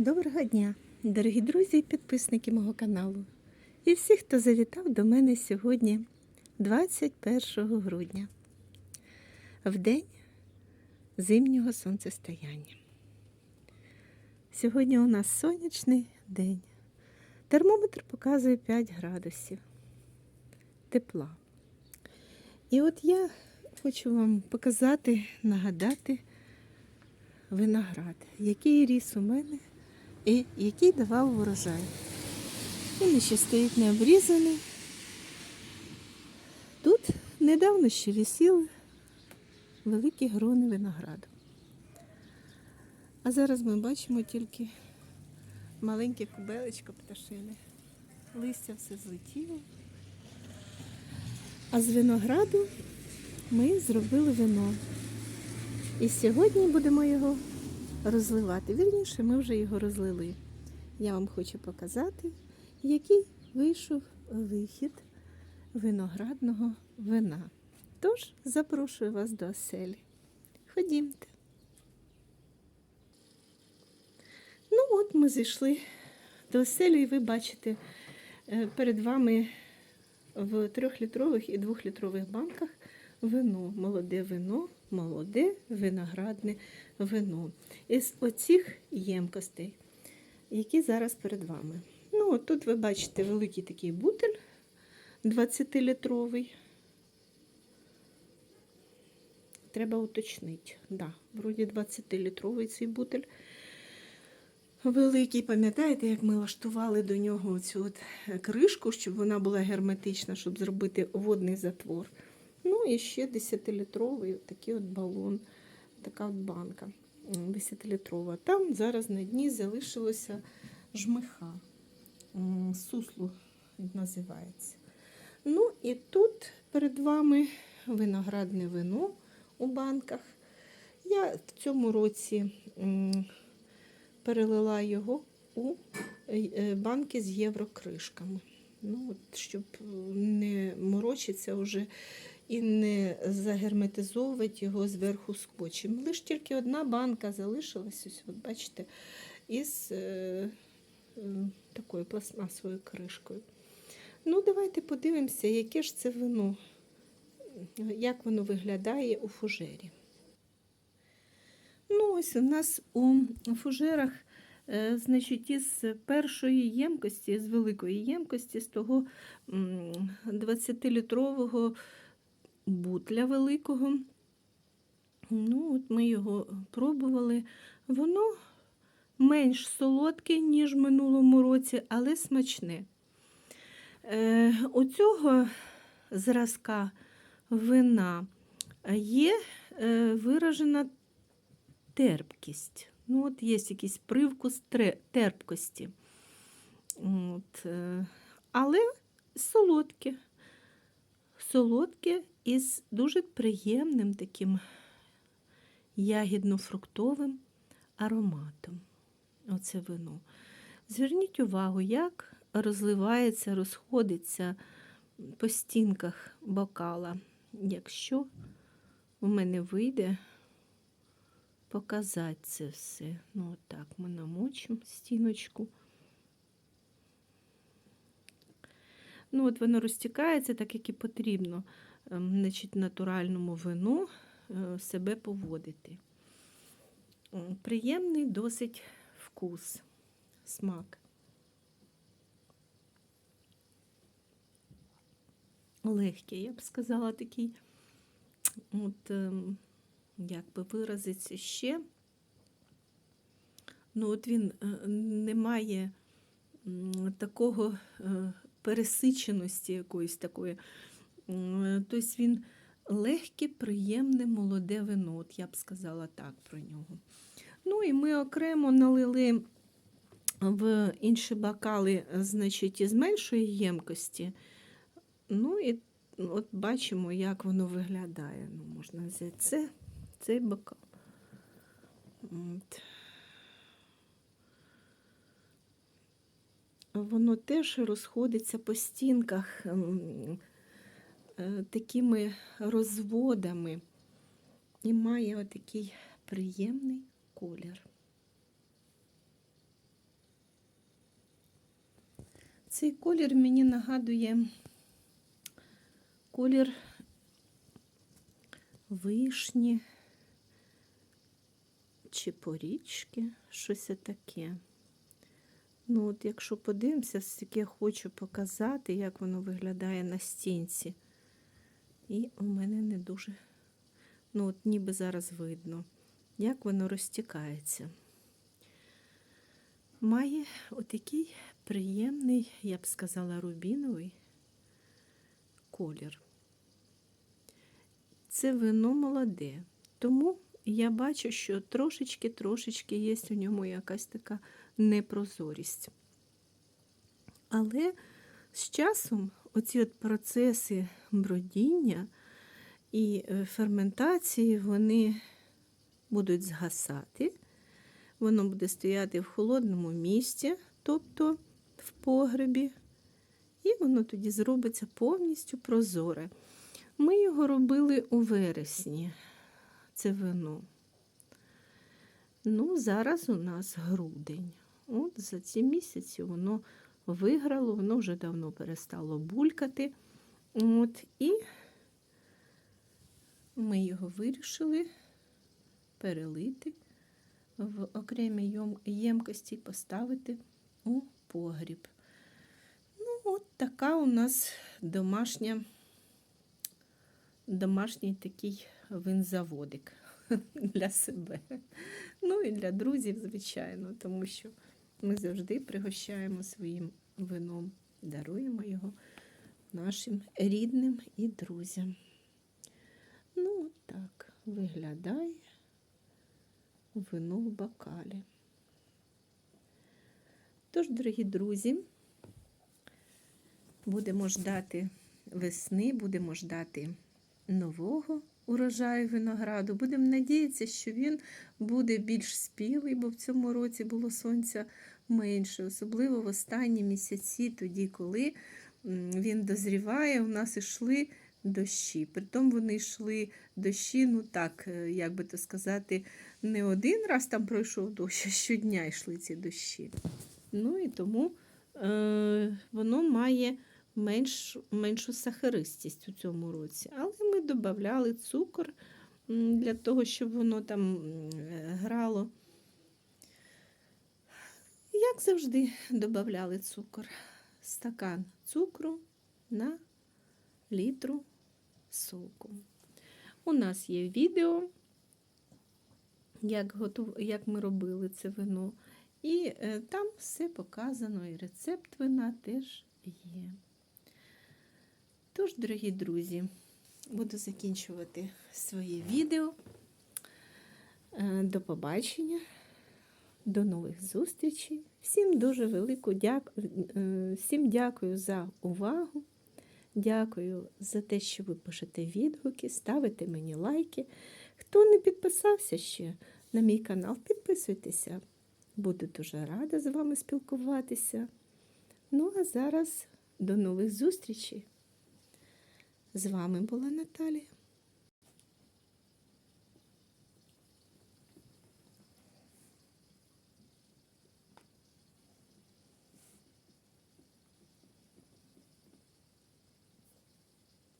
Доброго дня, дорогі друзі і підписники мого каналу. І всі, хто завітав до мене сьогодні, 21 грудня, в день зимнього сонцестояння. Сьогодні у нас сонячний день. Термометр показує 5 градусів тепла. І от я хочу вам показати, нагадати виноград, який ріс у мене і який давав урожай. Він ще стоїть не обрізаний. Тут недавно ще висіли великі грони винограду. А зараз ми бачимо тільки маленьке кубелечко пташини. Листя все злетіло. А з винограду ми зробили вино. І сьогодні будемо його розливати. Вірніше, ми вже його розлили. Я вам хочу показати, який вийшов вихід виноградного вина. Тож запрошую вас до оселі. Ходімте. Ну, от ми зайшли до оселі, і ви бачите е, перед вами в трьохлітрових і двохлітрових банках вино, молоде вино, молоде виноградне вино. Із оцих ємкостей, які зараз перед вами. Ну, от тут ви бачите великий такий бутель 20-літровий. Треба уточнити. Да, вроді 20-літровий цей бутель. Великий, пам'ятаєте, як ми лаштували до нього цю от кришку, щоб вона була герметична, щоб зробити водний затвор. Ну і ще 10-літровий такий от балон, така от банка 10-літрова. Там зараз на дні залишилося жмиха. М, Сусло називається. Ну і тут перед вами виноградне вино у банках. Я в цьому році перелила його у е, банки з єврокришками. Ну, от, щоб не морочитися вже і не загерметизовувати його зверху скотчем. Лише тільки одна банка залишилась, ось, от бачите, із е, е, такою пластмасовою кришкою. Ну, давайте подивимося, яке ж це вино, як воно виглядає у фужері. Ну, ось у нас у фужерах, е, значить, із першої ємкості, з великої ємкості, з того 20-літрового бутля великого. Ну, от ми його пробували. Воно менш солодке, ніж в минулому році, але смачне. Е, у цього зразка вина є е, виражена терпкість. Ну, от є якийсь привкус терпкості. От, е, але солодке. Солодке із дуже приємним таким ягідно-фруктовим ароматом. Оце вино. Зверніть увагу, як розливається, розходиться по стінках бокала. Якщо у мене вийде показати це все. Ну, отак ми намочимо стіночку. Ну, от воно розтікається, так як і потрібно, ем, значить, натуральному вину е, себе поводити. Приємний досить вкус, смак. Легкий, я б сказала, такий, от, ем, як би виразиться ще. Ну, от він е, не має такого е, пересиченості якоїсь такої. Тобто він легке, приємне, молоде вино, от я б сказала так про нього. Ну і ми окремо налили в інші бокали, значить, із меншої ємкості. Ну і от бачимо, як воно виглядає. Ну, можна взяти це, цей бокал. От. воно теж розходиться по стінках ем, е, такими розводами і має отакий приємний колір. Цей колір мені нагадує колір вишні чи порічки, щось таке. Ну, от якщо подивимося, я хочу показати, як воно виглядає на стінці. І у мене не дуже, ну, от ніби зараз видно, як воно розтікається. Має отакий приємний, я б сказала, рубіновий колір. Це вино молоде, тому я бачу, що трошечки-трошечки є у ньому якась така непрозорість. Але з часом оці от процеси бродіння і е, ферментації, вони будуть згасати. Воно буде стояти в холодному місці, тобто в погребі, і воно тоді зробиться повністю прозоре. Ми його робили у вересні, це вино. Ну, зараз у нас грудень. От за ці місяці воно виграло, воно вже давно перестало булькати. От, і ми його вирішили перелити в окремі йом- ємкості, поставити у погріб. Ну, от така у нас домашня, домашній такий винзаводик для себе. Ну і для друзів, звичайно, тому що ми завжди пригощаємо своїм вином, даруємо його нашим рідним і друзям. Ну, так виглядає вино в бокалі. Тож, дорогі друзі, будемо ждати весни, будемо ждати нового урожаю винограду. Будемо надіятися, що він буде більш спілий, бо в цьому році було сонця менше, особливо в останні місяці, тоді, коли він дозріває, у нас йшли дощі. Притом вони йшли дощі, ну так, е, як би то сказати, не один раз там пройшов дощ, а щодня йшли ці дощі. Ну і тому е, воно має менш, меншу сахаристість у цьому році. Але ми додавали цукор для того, щоб воно там грало. Як завжди, додавали цукор. Стакан цукру на літру соку. У нас є відео, як, готов... як ми робили це вино. І е, там все показано, і рецепт вина теж є. Тож, дорогі друзі, буду закінчувати своє відео. Е, До побачення, до нових зустрічей. Всім дуже велику дякую, всім дякую за увагу. Дякую за те, що ви пишете відгуки, ставите мені лайки. Хто не підписався ще на мій канал, підписуйтеся. Буду дуже рада з вами спілкуватися. Ну, а зараз до нових зустрічей. З вами була Наталія.